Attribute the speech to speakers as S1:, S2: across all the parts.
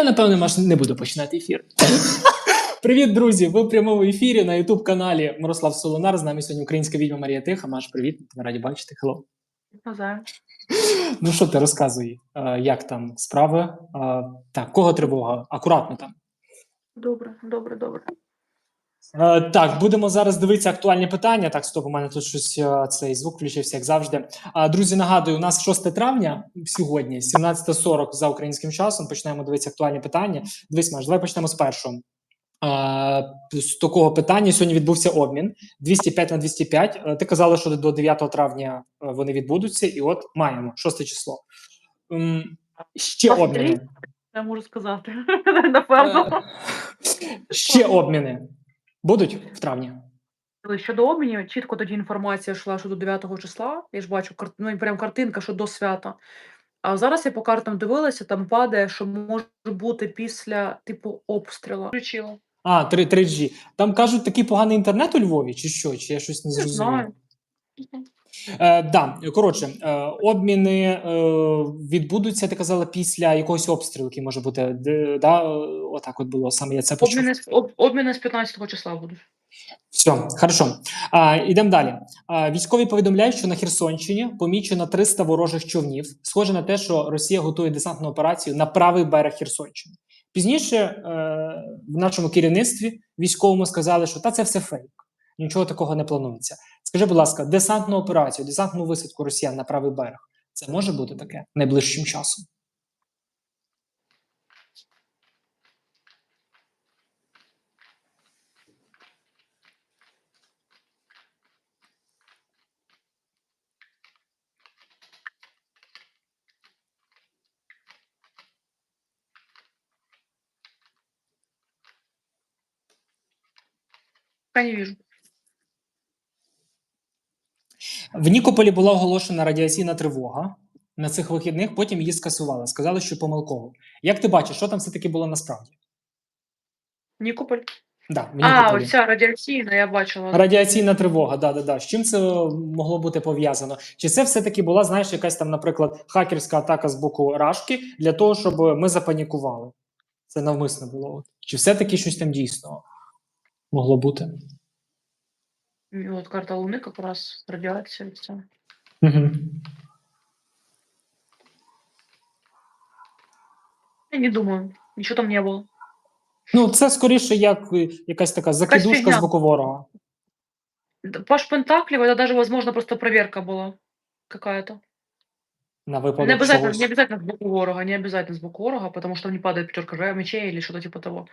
S1: Я напевно маш- не буду починати ефір. Привіт, друзі! Ви в прямому ефірі на youtube каналі Мирослав Солонар. З нами сьогодні українська відьма Марія Тиха. Маш, привіт, ми раді бачити. Хелло. Ну що ти розказуй, е, як там справи? Е, Так, кого тривога? Акуратно там.
S2: Добре, добре, добре.
S1: Е, Так, будемо зараз дивитися актуальні питання. Так, стоп, у мене тут щось е, цей звук включився, як завжди. А, Друзі, нагадую, у нас 6 травня сьогодні, 17.40 за українським часом. Почнемо дивитися актуальні питання. Дивись, Маш, давай почнемо з першого. З такого питання сьогодні відбувся обмін 205 на 205. Е, Ти казала, що до 9 травня е, вони відбудуться, і от маємо 6 число. М, Ще обміни.
S2: Я можу сказати. Напевно.
S1: Ще обміни будуть в травні.
S2: Щодо обмінів, чітко тоді інформація йшла, щодо 9 числа. Я ж бачу, ну, прям картинка, що до свята. А зараз я по картам дивилася, там падає, що може бути після типу обстрілу. Включила.
S1: А, 3, 3G. Там кажуть, такий поганий інтернет у Львові, чи що? Чи я щось не
S2: Не знаю.
S1: Е, да, коротше, е, обміни е, відбудуться, ти казала, після якогось обстрілу, який може бути. Де, да, отак от було. Саме я це почув.
S2: Обміни, з- об, обміни з 15 числа будуть.
S1: Все, хорошо. А, ідемо далі. А, військові повідомляють, що на Херсонщині помічено 300 ворожих човнів. Схоже на те, що Росія готує десантну операцію на правий берег Херсонщини. Пізніше е, в нашому керівництві військовому сказали, що та це все фейк, нічого такого не планується. Скажи, будь ласка, десантну операцію, десантну висадку росіян на правий берег. Це може бути таке найближчим часом?
S2: Я не вижу.
S1: В Нікополі була оголошена радіаційна тривога на цих вихідних. Потім її скасували. Сказали, що помилково. Як ти бачиш, що там все таки було насправді?
S2: Нікополь.
S1: Да, в
S2: А,
S1: Нікополі.
S2: оця радіаційна, я бачила.
S1: Радіаційна тривога, да, да, да. З чим це могло бути пов'язано? Чи це все-таки була, знаєш, якась там, наприклад, хакерська атака з боку Рашки для того, щоб ми запанікували? Це навмисно було. Чи все-таки щось там дійсно могло бути?
S2: І от карта Луни, якраз радіація. Це.
S1: Угу.
S2: Я не думаю, нічого там не було.
S1: Ну, це скоріше як е, якась така закидушка
S2: фігня.
S1: з боку ворога.
S2: Д- Паш Пентаклів, это даже, возможно, просто проверка была какая-то.
S1: На
S2: Не
S1: випадок
S2: обязательно,
S1: чогось.
S2: не обязательно с боку ворога, не обязательно с боку ворога, потому что не падает пятерка жа- мечей или что-то типа того.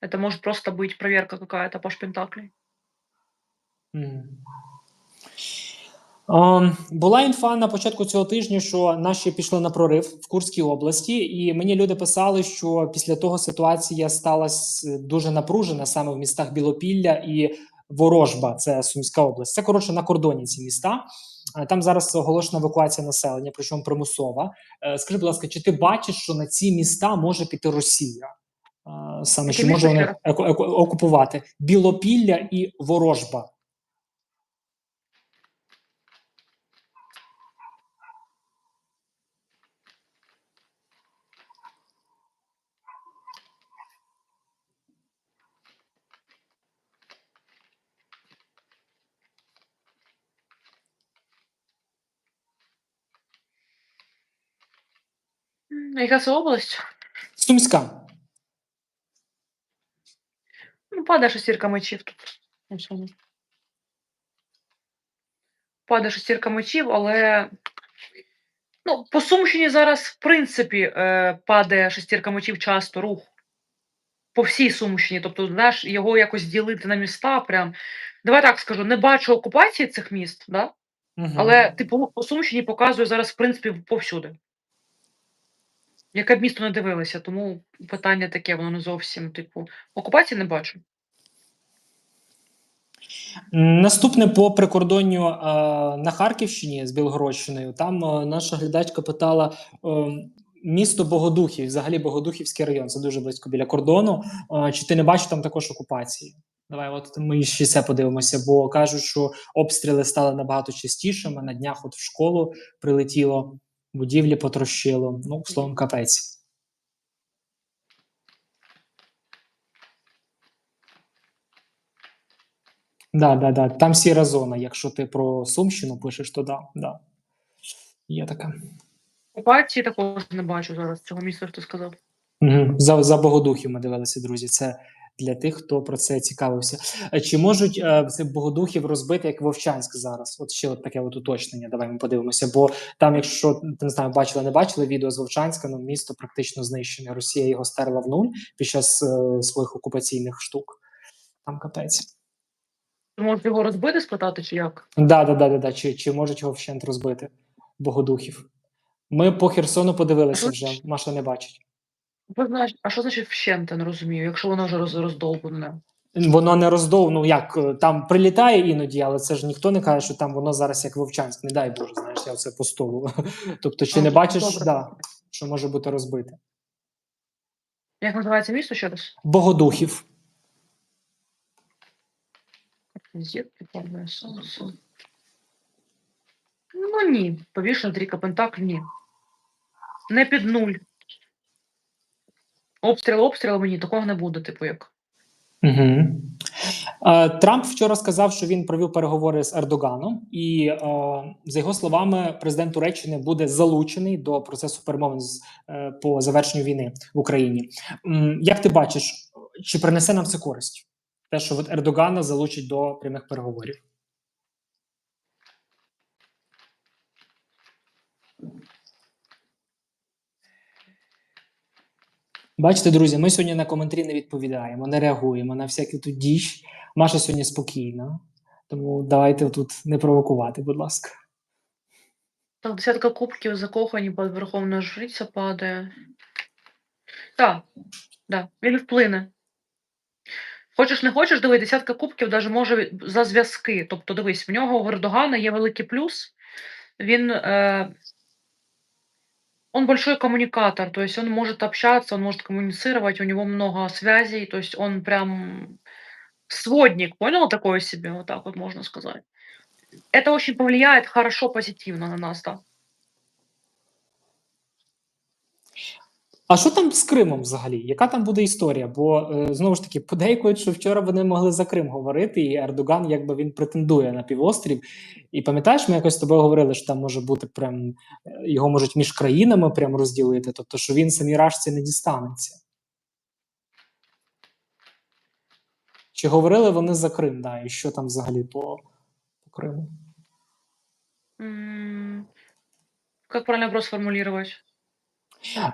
S2: Это может просто быть проверка какая-то Паш Пентаклей.
S1: Була інфа на початку цього тижня, що наші пішли на прорив в Курській області, і мені люди писали, що після того ситуація сталася дуже напружена саме в містах Білопілля і Ворожба, це Сумська область. Це коротше на кордоні ці міста. Е, Там зараз оголошена евакуація населення, причому примусова. Е, Скажи, будь ласка, чи ти бачиш, що на ці міста може піти Росія? Е, Саме чи може вона окупувати Білопілля і Ворожба?
S2: Яка це область?
S1: Сумська.
S2: Ну, падає шестірка мечів тут. цьому. Падає шестірка мечів, але. Ну, по Сумщині зараз, в принципі, е, падає шестірка мечів часто рух. По всій Сумщині. Тобто, знаєш, його якось ділити на міста. Прям. Давай так скажу, не бачу окупації цих міст, да?
S1: Мгм.
S2: але типу по Сумщині показує зараз, в принципі, повсюди. Яке б місто не дивилося, тому питання таке, воно не зовсім, типу, окупації не бачу.
S1: Наступне по прикордонню е, на Харківщині з Білгородщиною. Там е, наша глядачка питала е, місто Богодухів, взагалі Богодухівський район. Це дуже близько біля кордону. Чи ти не бачиш там також окупації? Давай, от ми ще це подивимося, бо кажуть, що обстріли стали набагато частішими. На днях, от в школу прилетіло, будівлі потрощило. Ну, словом, капець. Да, да, да. Там сіра зона. Якщо ти про Сумщину пишеш, то да, да. Є така.
S2: Окупації також не бачу зараз цього місця, хто сказав.
S1: За за Богодухів ми дивилися, друзі. Це для тих, хто про це цікавився. Е, Чи можуть е, це Богодухів розбити як Вовчанськ зараз? От ще от таке от уточнення. Давай ми подивимося. Бо там, якщо ти не знаю, бачили, не бачили відео з Вовчанська, ну місто практично знищене. Росія його стерла в нуль під час е, своїх окупаційних штук. Там капець.
S2: Ти можеш його розбити, спитати, чи як?
S1: Да, да, да, да, да. Чи, чи можуть його вщент розбити Богодухів? Ми по Херсону подивилися вже. Маша не бачить.
S2: Ви знаєш, а що значить вщент, я не розумію, якщо воно вже роз, роздовбане?
S1: Воно не роздов, ну як е, там прилітає іноді, але це ж ніхто не каже, що там воно зараз як Вовчанськ. Не дай Боже, знаєш, я це по столу. Тобто, чи
S2: А,
S1: не
S2: ну,
S1: бачиш,
S2: добре.
S1: да, що може бути розбите?
S2: Як називається місто ще раз?
S1: Богодухів.
S2: Зірки, падає сонце. Ну ні, повішено трійка пентакль, ні. Не під нуль. Обстріл, обстріл мені такого не буде, типу як.
S1: Угу. Трамп вчора сказав, що він провів переговори з Ердоганом, і е, за його словами, президент Туреччини буде залучений до процесу перемовин е, по завершенню війни в Україні. Як ти бачиш, чи принесе нам це користь? Те, що от Ердогана залучить до прямих переговорів? Бачите, друзі, ми сьогодні на коментарі не відповідаємо, не реагуємо на всяку ту діч. Маша сьогодні спокійна, тому давайте тут не провокувати, будь ласка.
S2: Так, десятка кубків закохані, під Верховна Жриця падає. Так, да, він вплине. Хочеш не хочеш, диви, десятка кубків даже може за зв'язки. Тобто, дивись, в нього в Ердогана є великий плюс. Він э, он большой коммуникатор, то есть он может общаться, он может коммуницировать, у него много связей, то есть он прям сводник, понял, такое себе, вот так вот можно сказать. Это очень повлияет хорошо, позитивно на нас, да.
S1: А що там з Кримом взагалі? Яка там буде історія? Бо е, знову ж таки подейкують, що вчора вони могли за Крим говорити, і Ердоган якби він претендує на півострів. І пам'ятаєш, ми якось з тобою говорили, що там може бути прям е, його можуть між країнами прям розділити, тобто що він самій рашці не дістанеться. Чи говорили вони за Крим? Да, і що там взагалі по, по Криму?
S2: Как правильно вопрос?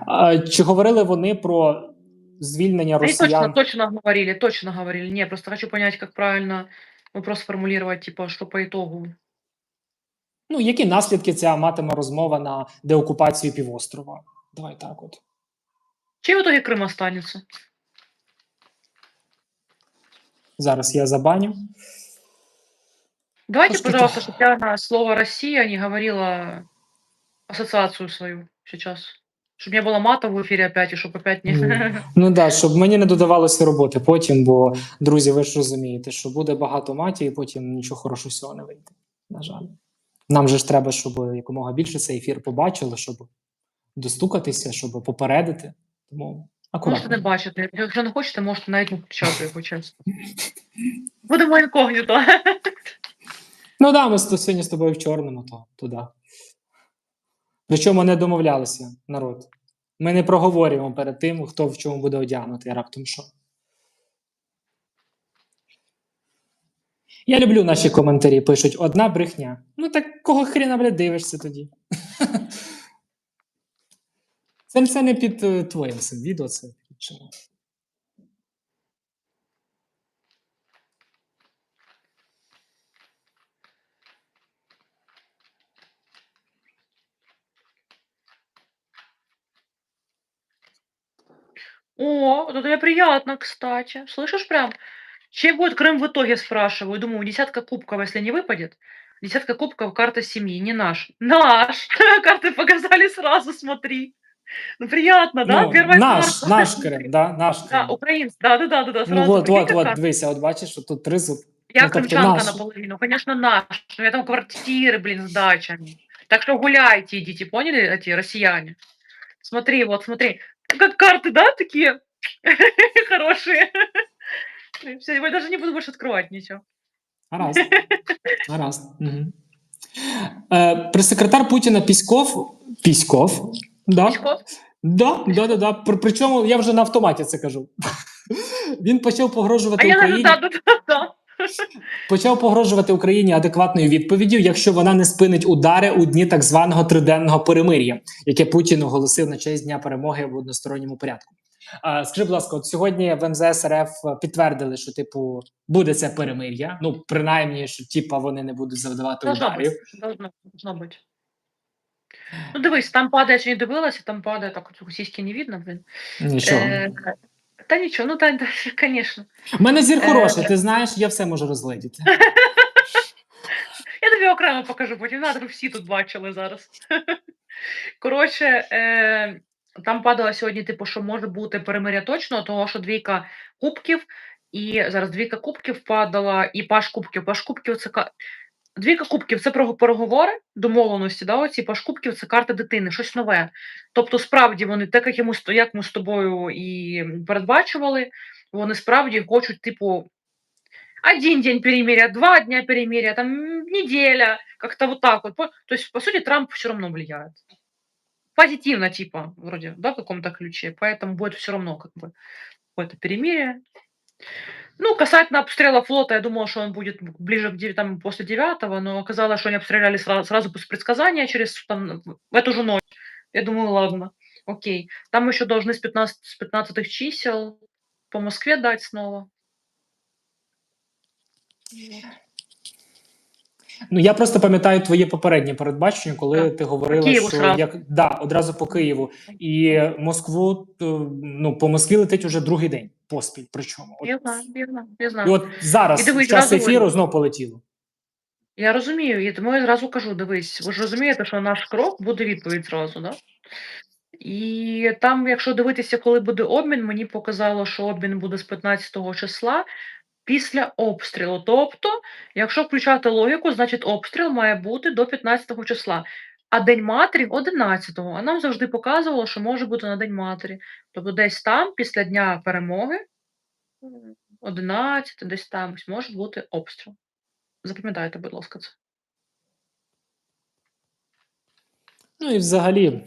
S1: А, чи говорили вони про звільнення
S2: Они точно,
S1: росіян?
S2: точно говорили, точно говорили. Не, просто хочу понять, как правильно вопрос сформулировать, типа, что по итогу.
S1: Ну, які наслідки ця матиме розмова на деокупацію півострова? Давай так от.
S2: Чей в итоге Крым останется?
S1: Зараз я забаню.
S2: Давайте,
S1: Слушайте,
S2: пожалуйста, чтобы я на слово Россия не говорила ассоциацию свою сейчас. Чтобы не было мата в эфире опять, и чтобы опять не...
S1: Мгм. Ну да, щоб мені не додавалося роботи потім, бо друзі, ви ж розумієте, що буде багато маті, і потім нічого хорошого всього не вийде. На жаль. Нам же ж треба, щоб якомога більше цей ефір побачили, щоб достукатися, щоб попередити. Тому
S2: Можете
S1: акуратно.
S2: не бачити. Якщо не хочете, можете навіть не включати його чесно. Будемо інкогніто.
S1: Ну да, ми з- сьогодні з тобою в чорному, то туди. Причому не домовлялися, народ. Ми не проговорюємо перед тим, хто в чому буде одягнутий, раптом що. Я люблю наші коментарі. Пишуть одна брехня. Ну так кого хріна, бля, дивишся тоді? Це все не під е, твоїм цим відео, це під
S2: О, вот это мне приятно, кстати. Слышишь прям? Чей будет Крым в итоге, спрашиваю. Думаю, десятка кубков, если не выпадет. Десятка кубков, карта семьи, не наш. Наш! Карты показали сразу, смотри. Ну, приятно, да?
S1: Ну,
S2: Первая
S1: наш,
S2: карта.
S1: наш Крим, да, наш
S2: Да,
S1: Крим.
S2: украинский, да-да-да, сразу.
S1: Ну от,
S2: Прикинь,
S1: от,
S2: как
S1: от,
S2: карта.
S1: дивися, от бачиш, що тут три зуб.
S2: Я
S1: Ну, тобто
S2: крымчанка
S1: наш.
S2: наполовину, конечно, наш. У меня там квартиры, блин, с дачами. Так что гуляйте, идите, поняли, эти россияне? Смотри, вот, смотри. Как карты, да, такие хорошие. Все, я даже не буду больше открывать ничего.
S1: Гаразд. Гаразд. Угу. Е, прес-секретар Путіна Піськов. Піськов. Да.
S2: Піськов?
S1: Да, да, да, да. При, причому я вже на автоматі це кажу. Він почав
S2: А
S1: погрожувати
S2: я навіть
S1: Україні.
S2: да, да, да.
S1: Почав погрожувати Україні адекватною відповіддю, якщо вона не спинить удари у дні так званого триденного перемир'я, яке Путін оголосив на честь дня перемоги в односторонньому порядку. А, скажи, будь ласка, от сьогодні в МЗС РФ підтвердили, що типу буде це перемир'я. Ну принаймні, що типа вони не будуть завдавати
S2: Должно
S1: ударів.
S2: бути. Должно, должно бути. Ну, дивись, там падає, я сьогодні дивилася, там падає, так от російське не видно, блин.
S1: Нічого.
S2: Е, та нічого, ну та, та, звісно.
S1: У мене зір
S2: е,
S1: хороший, ти знаєш, я все можу розгледіти.
S2: Я тобі окремо покажу, потім надо, всі тут бачили зараз. Коротше, е, там падало сьогодні, типу, що може бути перемиря точно, того що двійка кубків, і зараз двійка кубків падала, і паш кубків. Паш кубків це двійка кубків це про переговори, домовленості, да, оці паш кубків це карта дитини, щось нове. Тобто, справді вони, так як, ми, як ми з тобою і передбачували, вони справді хочуть, типу, один день перемирия, два дня перемирия, там м, неделя, как-то вот так вот. По- То по сути, Трамп все равно влияет. Позитивно, типа, вроде, да, в каком-то ключе. Поэтому будет все равно, как бы, какое-то. Ну, касательно обстрела флота, я думала, что он будет ближе к деви- там, после девятого, но оказалось, что они обстреляли сразу, сразу после предсказания через там, в эту же ночь. Я думаю, ладно, окей. Там еще должны с 15, с 15 чисел по Москве дать снова.
S1: Ну я просто пам'ятаю твоє попереднє передбачення, коли
S2: Так.
S1: ти говорила,
S2: Києву
S1: що як да, одразу по Києву і Москву, то, ну по Москві летить уже другий день поспіль. Причому от,
S2: Я знаю, я знаю, я
S1: і от зараз
S2: І дивись,
S1: час ефіру
S2: видно.
S1: знов полетіло.
S2: Я розумію, і тому я зразу кажу: дивись, ви ж розумієте, що наш крок буде відповідь зразу, да? І там, якщо дивитися, коли буде обмін, мені показало, що обмін буде з 15 числа після обстрілу. Тобто, якщо включати логіку, значить обстріл має бути до 15 числа. А День матері 11-го. А нам завжди показувало, що може бути на День матері. Тобто десь там, після Дня перемоги, м, 11, десь там може бути обстріл. Запам'ятайте, будь ласка, це.
S1: Ну і взагалі,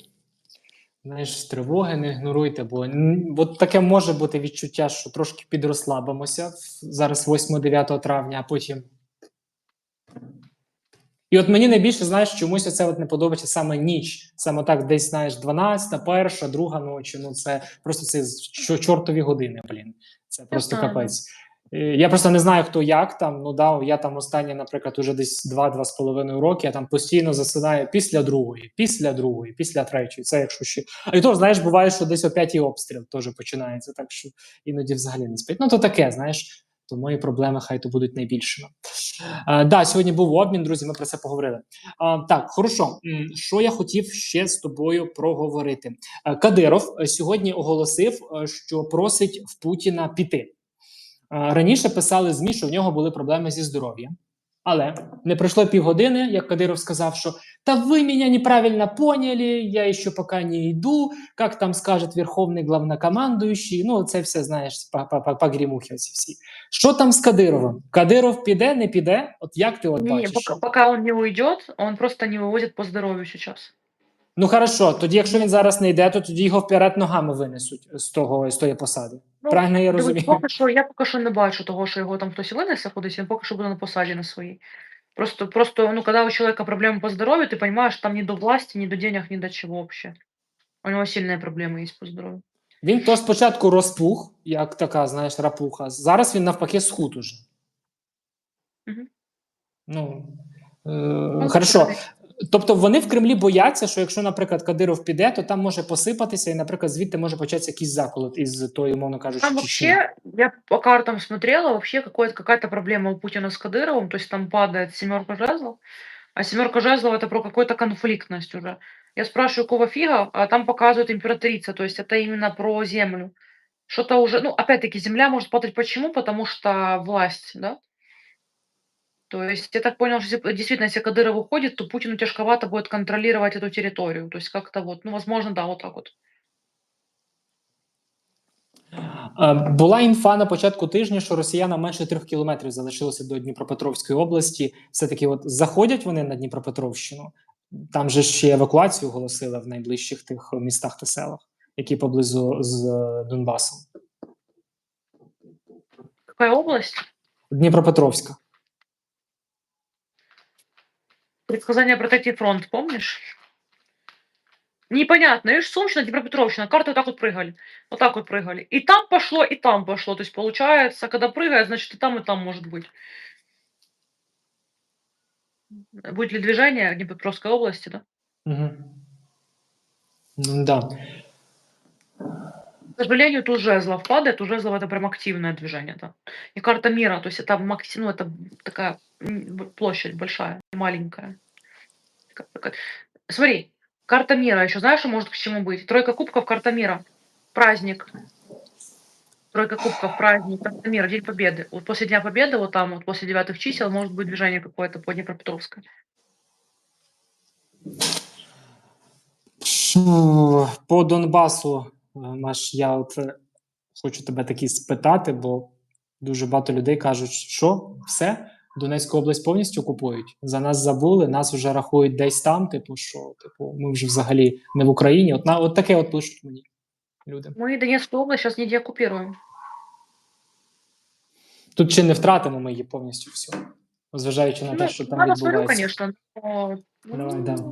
S1: знаєш, тривоги не ігноруйте, бо от таке може бути відчуття, що трошки підрозслабимося в- зараз 8-9 травня, а потім. І от мені найбільше, знаєш, чомусь оце от не подобається саме ніч. Саме так, десь, знаєш, 12, перша, друга ночі. Ну, це просто це чортові години, блін. Це просто капець. Е, Я просто не знаю, хто як там. Ну да, я там останні, наприклад, уже десь 2-2 з половиною роки. Я там постійно засинаю після другої, після другої, після третьої. Це якщо ще. А і то, знаєш, буває, що десь о п'ятій обстріл теж починається, так що іноді взагалі не спить. Ну, то таке, знаєш, то мої проблеми хай то будуть найбільшими. А, да, сьогодні був обмін, друзі. Ми про це поговорили. А, так, хорошо. Що я хотів ще з тобою проговорити? Е, Кадиров е, сьогодні оголосив, е, що просить в Путіна піти. Раніше писали ЗМІ, що в нього були проблеми зі здоров'ям. Але не пройшло півгодини, як Кадиров сказав, що та ви мене неправильно поняли, я ще поки не йду, як там скаже Верховний главнокомандуючий. Ну, це все, знаєш, по- погрімухи оці всі. Що там з Кадировим? Кадиров піде, не піде? От як ти от бачиш?
S2: пока, пока он не уйдет, он просто не вывозит по здоровью сейчас.
S1: Ну хорошо, тоді, якщо він зараз не йде, то тоді його вперед ногами винесуть з того з тої посади.
S2: Ну,
S1: Правильно я
S2: Дивись,
S1: розумію?
S2: поки що, я поки що не бачу того, що його там хтось винесе кудись, він поки що буде на посаді на своїй. Просто, просто, ну, когда у человека проблемы по здоровью, ты понимаешь, там ни до власти, ни до денег, ни до чего вообще. У него сильные проблемы есть по здоровью.
S1: Він то спочатку розпух, як така, знаєш, рапуха. Зараз він навпаки схуд уже.
S2: Мгм.
S1: Ну, е,
S2: Ну,
S1: хорошо.
S2: так.
S1: Тобто вони в Кремлі бояться, що якщо, наприклад, Кадиров піде, то там може посипатися, і, наприклад, звідти може початися якийсь заколот із тої, умовно кажучи,
S2: Там
S1: Чечні.
S2: вообще, я по картам смотрела, вообще какое-то, какая-то проблема у Путина с Кадыровым, то есть там падает семерка жезлов, а семерка жезлов это про какую-то конфликтность уже. Я спрашиваю, какого фига, а там показывает императрица, то есть это именно про землю. Что-то уже, ну, опять-таки, земля может падать почему? Потому что власть, да? То есть я так понял, что если- действительно, если Кадыров уходит, то Путину тяжковато будет контролировать эту территорию. То есть как-то вот, ну, возможно, да, вот так вот.
S1: Була інфа на початку тижня, що росіянам менше трьох кілометрів залишилося до Дніпропетровської області. Все-таки, от заходять вони на Дніпропетровщину. Там же ще евакуацію оголосили в найближчих тих містах та селах, які поблизу з Донбасом.
S2: Какая область?
S1: Дніпропетровська.
S2: Предсказание про третий фронт, помнишь? Непонятно. Видишь, Сумщина, Днепропетровщина, карты вот так вот прыгали. Вот так вот прыгали. И там пошло, и там пошло. То есть получается, когда прыгает, значит и там, и там может быть. Будет ли движение в Днепропетровской области, да?
S1: Угу. Да.
S2: К сожалению, тут жезлов падает, у жезлов это прям активное движение, да. И карта мира, то есть это макси- ну, это такая площадь большая, маленькая. Смотри, карта мира, еще знаешь, может к чему быть? Тройка кубков, карта мира, праздник. Тройка кубков, праздник, карта мира, День Победы. Вот после Дня Победы, вот там, вот после девятых чисел, может быть движение какое-то по Днепропетровской.
S1: По Донбасу, е, Маш, я от е, хочу тебе таки спитати, бо дуже багато людей кажуть, що все, Донецьку область повністю купують. За нас забули, нас вже рахують десь там. Типу, що типу, ми вже взагалі не в Україні. От на от таке от пишуть мені люди.
S2: Мы Донецкую область сейчас не деоккупируем.
S1: Тут чи не втратимо ми її повністю всю, зважаючи на те,
S2: Ну,
S1: що там відбувається.
S2: конечно, но, ну,
S1: Давай, да.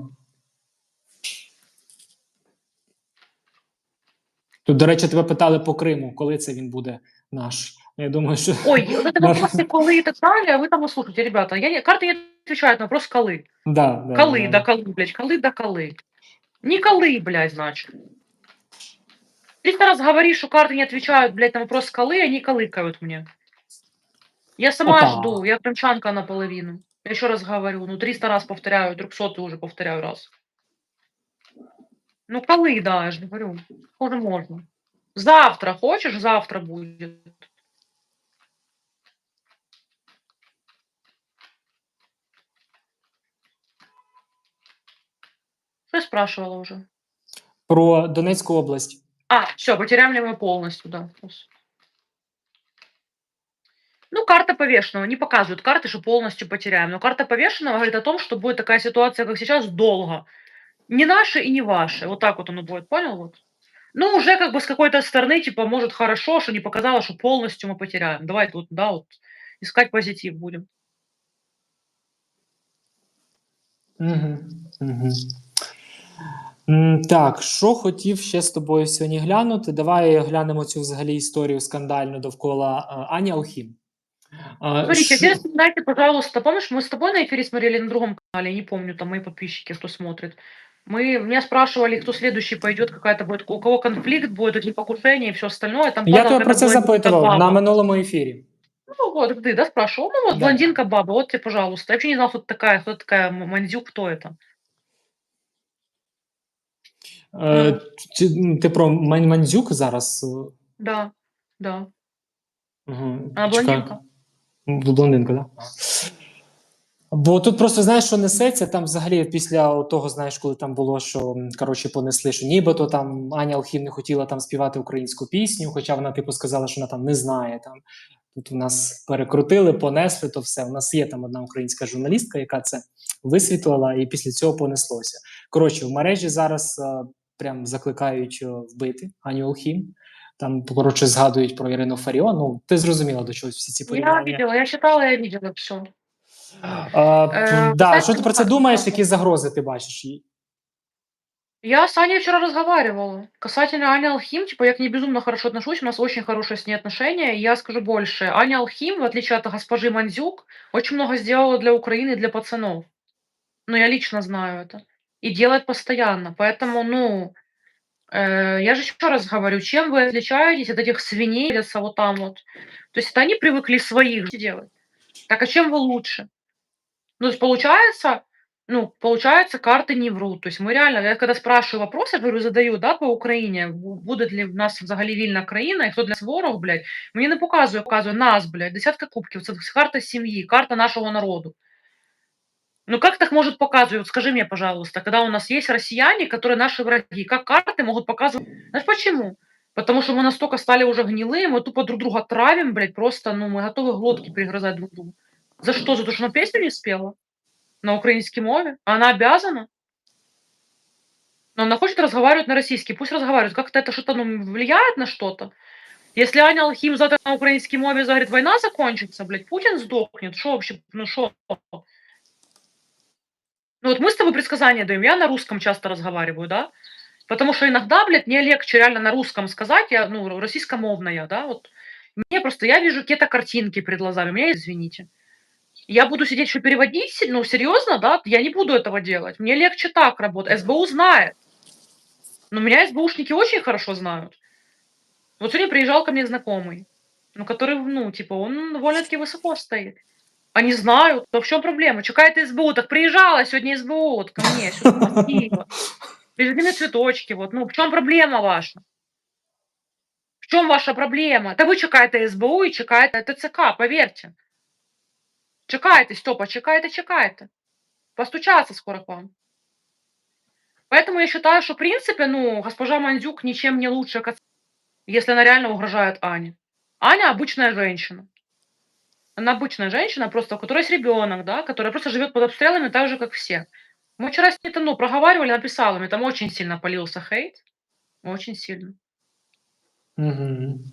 S1: Тут, до речі, тебе питали по Криму, коли це він буде наш. Я думаю, що
S2: Ой, вот это
S1: Наш-
S2: вопросы колы и так далее, вы там слушайте, ребята, я не, карты не отвечают на вопрос колы.
S1: да, да,
S2: Колы,
S1: да.
S2: да колы, блядь, колы, да колы. Не колы, блядь, значит. Триста раз говоришь, что карты не отвечают, блядь, на вопрос колы, они колыкают мне. Я сама
S1: Опа.
S2: жду, я крымчанка наполовину. Я еще раз говорю, ну 300 раз повторяю, трехсотый уже повторяю раз. Ну колы, да, я же говорю, тоже можно. Завтра, хочешь, завтра будет. Что я спрашивала уже?
S1: Про Донецьку область.
S2: А, все, потеряем ли мы полностью, да. Ну, карта повешенного. Не показывают карты, что полностью потеряем. Но карта повешенного говорит о том, что будет такая ситуация, как сейчас, долго. Не наши и не ваши. Вот так вот оно будет, понял? Вот Ну, уже как бы с какой-то стороны, типа, может, хорошо, что не показало, что полностью мы потеряем. Давай тут, да, вот, искать позитив будем.
S1: Угу. Угу. Так, що хотів ще з тобою сьогодні глянути? Давай глянемо цю взагалі історію скандальну довкола е, Ані Алхім. А,
S2: Смотрите,
S1: що-
S2: теперь вспоминайте, пожалуйста, помнишь, мы с тобой на эфире смотрели на другом канале, я не помню, там мои подписчики, кто смотрит. Мы, меня спрашивали, кто следующий пойдет, какая-то будет, у кого конфликт будет, или покушение и все остальное. Там
S1: Я
S2: падала
S1: тебе про це
S2: какая-то блондинка
S1: запитував на
S2: баба.
S1: минулому ефірі.
S2: Ну вот, ты, да, спрашивал? Ну вот,
S1: Да.
S2: блондинка баба, вот тебе, пожалуйста. Я вообще не знал, кто это такая, кто такая М- Мандзюк, кто это.
S1: Е, чи, ти про Мань- Мандзюк зараз? е,
S2: Да, да.
S1: Угу.
S2: Она блондинка.
S1: Блондинка, так? Да? Бо тут просто знаєш, що несеться там взагалі після того, знаєш, коли там було, що коротше понесли, що нібито там Аня Алхім не хотіла там співати українську пісню, хоча вона типу сказала, що вона там не знає. Там тут у нас перекрутили, понесли то все. У нас є там одна українська журналістка, яка це висвітлила, і після цього понеслося. Коротше, в мережі зараз е, прям закликають е, вбити Аню Алхім. Там коротше згадують про Ірину Фаріон. Ну ти зрозуміла до чого всі ці
S2: Я
S1: порівняння.
S2: видела, я читала, я видела все.
S1: А,
S2: Е,
S1: да,
S2: кстати,
S1: що ти про це
S2: так,
S1: думаєш?
S2: так.
S1: Які загрози ти бачиш? їй?
S2: Я с Аней вчера разговаривала. Касательно Ани Алхим, типа, я к ней безумно хорошо отношусь, у нас очень хорошие с ней отношения. И я скажу больше. Аня Алхим, в отличие от госпожи Мандзюк, очень много сделала для Украины и для пацанов. Ну, я лично знаю это. И делает постоянно. Поэтому, ну, э, я же еще раз говорю, чем вы отличаетесь от этих свиней, леса вот там вот. То есть это они привыкли своих делать. Так а чем вы лучше? Ну, то есть получается, ну, получается, карты не врут. То есть мы реально, я когда спрашиваю вопросы, я говорю, задаю, да, по Україні, бу- буде ли в нас взагалі вільна країна, і хто для нас ворог, блядь, мені не показує, показує нас, блядь, десятка кубків, це карта сім'ї, карта нашого народу. Ну как так может показывать? Вот скажи мне, пожалуйста, когда у нас есть россияне, которые наши враги, как карты могут показывать? Знаешь почему? Потому что мы настолько стали уже гнилые, мы тупо друг друга травим, блядь, просто, ну, мы готовы глотки перегрызать друг другу. За что? За то, что она песню не спела? На украинской мове? А она обязана? Но она хочет разговаривать на российский, пусть разговаривает. Как-то это что-то ну, влияет на что-то? Если Аня Алхим завтра на украинской мове заговорит, война закончится, блядь, Путин сдохнет, что вообще, ну что? Ну вот мы с тобой предсказания даем, я на русском часто разговариваю, да? Потому что иногда, блядь, мне легче реально на русском сказать, я, ну, российскомовная, да, вот. Мне просто, я вижу какие-то картинки перед глазами, меня извините Я буду сидеть еще переводить, се- ну, серьезно, да, я не буду этого делать. Мне легче так работать. СБУ знает. Но меня СБУшники очень хорошо знают. Вот сегодня приезжал ко мне знакомый, ну, который, ну, типа, он довольно-таки высоко стоит. Они знают, то в чем проблема? Чекает СБУ, так приезжала сегодня СБУ вот ко мне, сюда, спасибо. Привезли мне цветочки, вот, ну, в чем проблема ваша? В чем ваша проблема? Та ви чекаєте СБУ і чекаєте ТЦК, повірте. Чекайте, Степа, чекайте, чекайте. Постучаться скоро к вам. Поэтому я считаю, что, в принципе, ну, госпожа Мандзюк ничем не лучше, если она реально угрожает Ане. Аня обычная женщина. Она обычная женщина, просто у которой есть ребенок, да, которая просто живет под обстрелами так же, как все. Мы вчера с ней ну, проговаривали, написала, мне там очень сильно полился хейт. Очень сильно.
S1: Угу.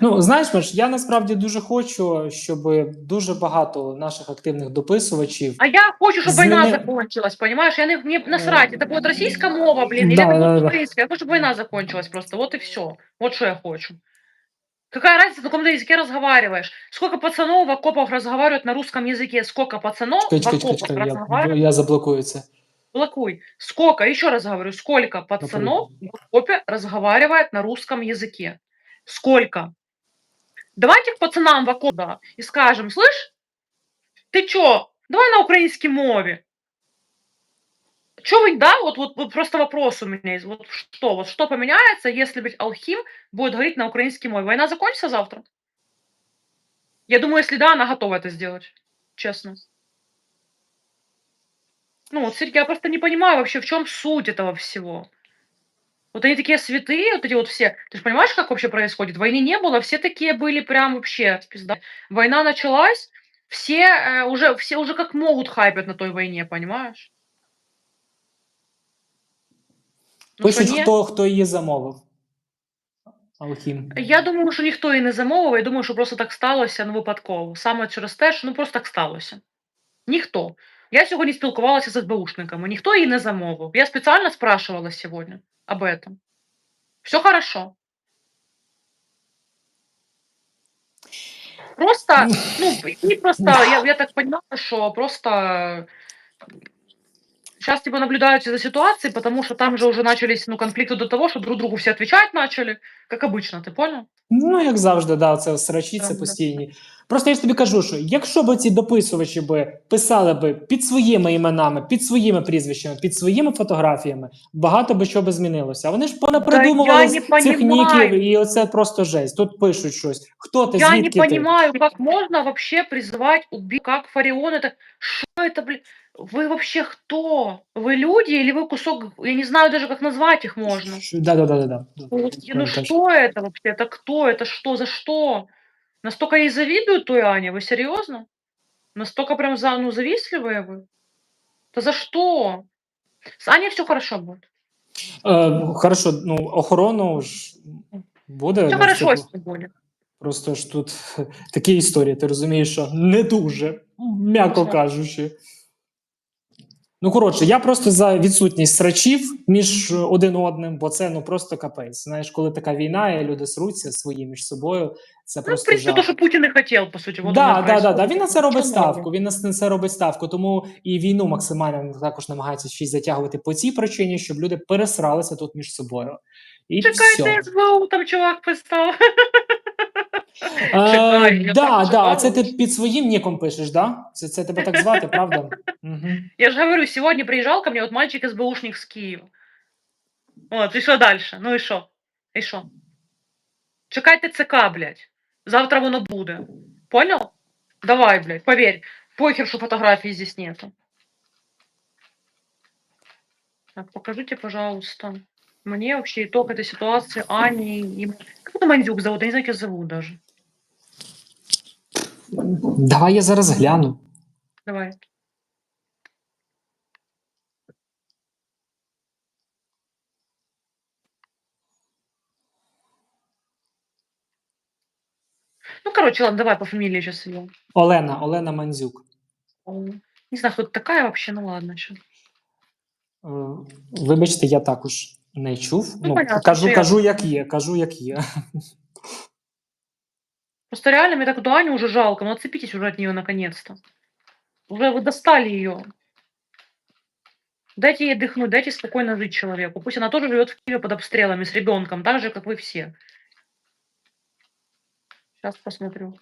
S1: Ну, знаєш, Маш, я насправді дуже хочу, щоб дуже багато наших активних дописувачів.
S2: А я хочу, чтобы война
S1: Зміни-
S2: закончилась, понимаешь? Я не, мне насрать. Это будет российская мова, блин, или
S1: Да,
S2: это
S1: да,
S2: будет
S1: да.
S2: украинская. Я хочу, чтобы война закончилась просто. Вот и все. Вот что я хочу. Какая разница, на каком ты языке разговариваешь? Сколько пацанов в окопах разговаривают на русском языке? Сколько пацанов
S1: Чекай,
S2: в
S1: чекай, чекай,
S2: окопах
S1: чекай, я,
S2: разговаривают?
S1: я заблокую це.
S2: Блокуй. Сколько, еще раз говорю, сколько пацанов в окопе разговаривает на русском языке? Сколько? Давайте к пацанам в да, и скажем, слышь, ты чё, давай на украинской мове. Чё вы, да, вот, вот, вот просто вопрос у меня есть. Вот что, вот что поменяется, если быть Алхим будет говорить на украинской мове? Война закончится завтра? Я думаю, если да, она готова это сделать. Честно. Ну, вот, Сергей, я просто не понимаю вообще, в чем суть этого всего. Вот они такие святые, вот эти вот все. Ты же понимаешь, как вообще происходит? Войны не было, все такие были прям вообще пизда. Война началась, все э, уже, все уже как могут хайпят на той войне, понимаешь? Ну, що,
S1: Пишуть,
S2: ні?
S1: хто, хто її замовив. Алхім.
S2: Я думаю, що ніхто і не замовив, я думаю, що просто так сталося ну, випадково. Саме через те, що ну просто так сталося. Ніхто. Я сьогодні спілкувалася з СБУшниками, ніхто її не замовив. Я спеціально спрашивала сьогодні об этом. Все хорошо. Просто, ну, і просто, я, я так понимаю, що просто сейчас типа наблюдаются за ситуацией, потому что там же уже начались ну, конфликты до того, что друг другу все отвечать начали, как обычно, ты понял?
S1: Ну, як завжди, да, це срачі, це
S2: Так, да.
S1: постійні. Просто я ж тобі кажу, що якщо б ці дописувачі би писали би під своїми іменами, під своїми прізвищами, під своїми фотографіями, багато би що би змінилося. А вони ж понапридумували
S2: я не
S1: цих
S2: понімаю.
S1: ніків, і оце просто жесть. Тут пишуть щось. Хто ти,
S2: Я не
S1: звідки ти?
S2: понимаю, как можно вообще призывать убить, как Фарион это, что это, блин, вы вообще кто? Вы люди или вы кусок, я не знаю даже, как назвать их можно.
S1: Що- Да, да, да, да, да.
S2: Ну,
S1: Правильно
S2: ну
S1: кажеш.
S2: что это вообще? Это кто? Это что? За что? Настолько ей завидуют той Ане? Вы серьезно? Настолько прям за, ну, завистливые вы? Да за что? С Аней все хорошо будет.
S1: Е, хорошо, ну охорону ж буде.
S2: Все
S1: ну,
S2: хорошо
S1: типу,
S2: с ней будет.
S1: Просто ж тут такі історії, ти розумієш, що не дуже, м'яко
S2: Ну, що?
S1: кажучи. Ну, коротше, я просто за відсутність срачів між один одним, бо це ну просто капець. Знаєш, коли така війна, і люди сруться свої між собою, це
S2: Ну, в
S1: просто
S2: принципе,
S1: жах.
S2: то, что Путин и хотел, по сути. Вот
S1: да, да, да, да. Він на це робить ставку. Він на це- робить ставку. Тому і війну максимально також намагається й затягувати по цій причині, щоб люди пересралися тут між собою. І все.
S2: Чекайте, СБУ, там чувак писав.
S1: Е,
S2: Чекай, я
S1: да,
S2: так
S1: да, а це ти під своїм ніком пишеш, да? Це, це тебе так звати, правда? Угу.
S2: Я же говорю, сегодня приезжал ко мне вот мальчик СБУшник с Киева. Вот, и что дальше? Ну и что? И что? Чекай ТЦК, блядь. Завтра воно буде. Понял? Давай, блядь, поверь. Похер, что фотографии здесь нету. Так, покажите, пожалуйста. Мне вообще итог этой ситуации Ани и... Как это Мандюк зовут? Я не знаю, как ее зовут даже.
S1: Давай я зараз гляну.
S2: Давай. Ну, короче, ладно, давай по фамилии сейчас ее.
S1: Олена, Олена Мандзюк.
S2: Не знаю, кто это такая вообще, ну ладно, сейчас.
S1: Е, Вибачте, я також не чув.
S2: Ну,
S1: Ну,
S2: понятно,
S1: кажу,
S2: що я-
S1: кажу, як є, кажу, як є.
S2: Просто реально мне так эту Аню уже жалко, ну отцепитесь уже от нее наконец-то. Уже вы достали ее. Дайте ей дыхнуть, дайте спокойно жить человеку. Пусть она тоже живет в Киеве под обстрелами с ребенком, так же, как вы все. Сейчас посмотрю.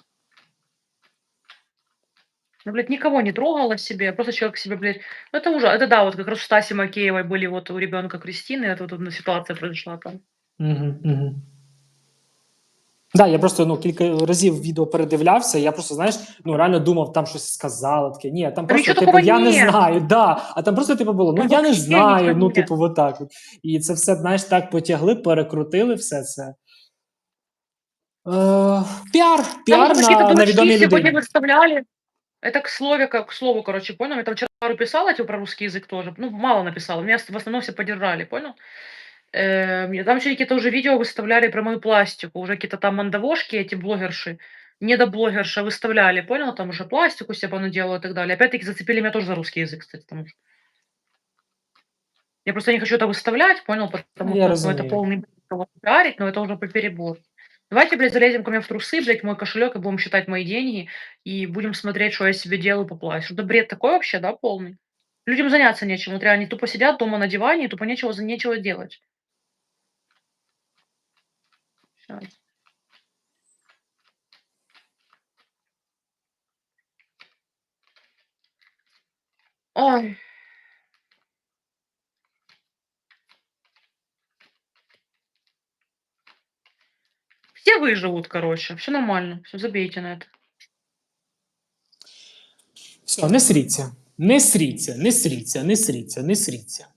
S2: Ну, блядь, никого не трогала себе, просто человек себе, блядь... Ну, это уже, это да, вот как раз у Стаси Макеевой были вот у ребенка Кристины, это вот одна ситуация произошла там.
S1: Угу, угу. Да, я просто ну, кілька разів відео передивлявся, я просто, знаєш, ну реально думав, там щось сказала таке. Ні, там просто,
S2: нічого
S1: типу,
S2: такого
S1: я не
S2: ні.
S1: знаю, да. А там просто, типу, було, ну
S2: Там
S1: я не
S2: вообще
S1: знаю,
S2: нічого
S1: ну,
S2: ні.
S1: типу, отак. От. І це все, знаєш, так потягли, перекрутили все це. Е, піар,
S2: Там
S1: піар
S2: же какие-то
S1: на, на
S2: дурачки
S1: відомій
S2: сегодня
S1: людині.
S2: выставляли. Это к слову, как к слову, короче, понял? Я там вчера пару писала типа, про русский язык тоже. Ну, мало написала. Меня в основном все поддержали, понял? Э, мне Там еще какие-то уже видео выставляли про мою пластику. Уже какие-то там мандавошки, эти блогерши, недоблогерши выставляли, понял? Там уже пластику себе наделала и так далее. Опять-таки зацепили меня тоже за русский язык, кстати. Потому что... Я просто не хочу это выставлять, понял? Потому
S1: Я
S2: что ну, это
S1: разумею.
S2: полный бред кого-то пиарить, но это уже по перебор. Давайте, блядь, залезем ко мне в трусы, блядь, в мой кошелек и будем считать мои деньги и будем смотреть, что я себе делаю по платью. Это бред такой вообще, да, полный? Людям заняться нечем. Вот реально, они тупо сидят дома на диване и тупо нечего, за нечего делать. Щас. Ой. Все выживут, короче. Все нормально. Все, забейте на это.
S1: Все, не сріться, не сріться, не сріться, не сріться, не сріться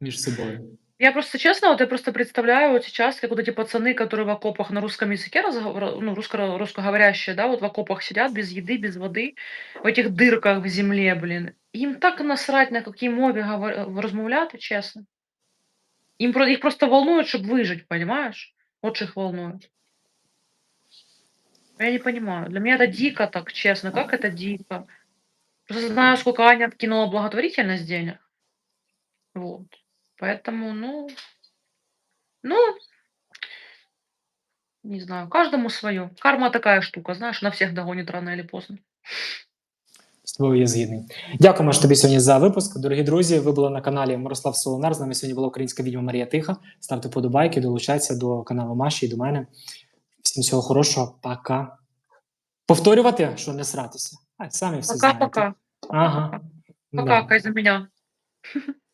S1: між собою.
S2: Я просто, честно, вот я просто представляю вот сейчас, как вот эти пацаны, которые в окопах на русском языке, разговор- ну, русско- русскоговорящие, да, вот в окопах сидят без еды, без воды, в этих дырках в земле, блин. Им так насрать, на какие мове говор- размовляют, честно. Им про- их просто волнует, чтобы выжить, понимаешь? Вот что их волнует. Я не понимаю. Для меня это дико так, честно. Как это дико? Просто знаю, сколько Аня откинула благотворительность денег. Вот. Поэтому, ну, ну, не знаю, каждому свое. Карма такая штука, знаешь, на всех догонит рано или поздно.
S1: З тобою я згідний. Дякуємо ж тобі сьогодні за випуск. Дорогі друзі, ви були на каналі Мирослав Солонар. З нами сьогодні була українська відьма Марія Тиха. Ставте подобайки, долучайтеся до каналу Маші і до мене. Всім всього хорошого, пока. Повторювати, що не сратися. А самі все знаєте.
S2: Пока-пока.
S1: Ага. Да.
S2: Покакай за меня.